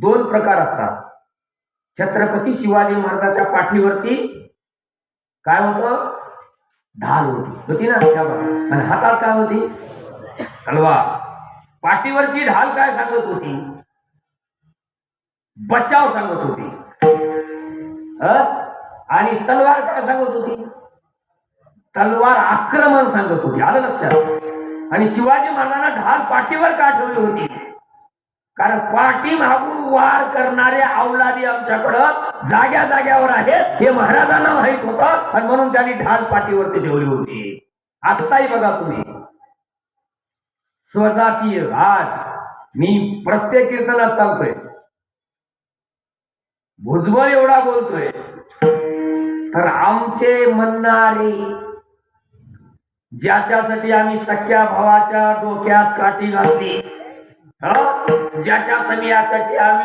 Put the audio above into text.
दोन प्रकार असतात. छत्रपती शिवाजी महाराजाच्या पाठीवरती काय होतं? ढाल होती. होती ना? आणि हातात काय होती? तलवार. पाठीवरची ढाल काय सांगत होती? बचाव सांगत होती. आणि तलवार काय सांगत होती? तलवार आक्रमण सांगत होती. आलं लक्षात? आणि शिवाजी महाराजांना ढाल पाठीवर का ठेवली होती? कारण पाठी मागून वार करणारे अवलादी आमच्याकडं जाग्या जाग्यावर आहेत. हे महाराजांना माहीत होत. आणि म्हणून त्यांनी ढाल पाठीवरती ठेवली होती. आत्ताही बघा तुम्ही. स्वजातीय आज मी प्रत्येक कीर्तनात चालतोय भुजबळ एवढा बोलतोय. तर आमचे म्हणणारे ज्याच्यासाठी आम्ही सख्या भावाच्या डोक्यात काठी घातली ज्याच्या सन्यासाठी आम्ही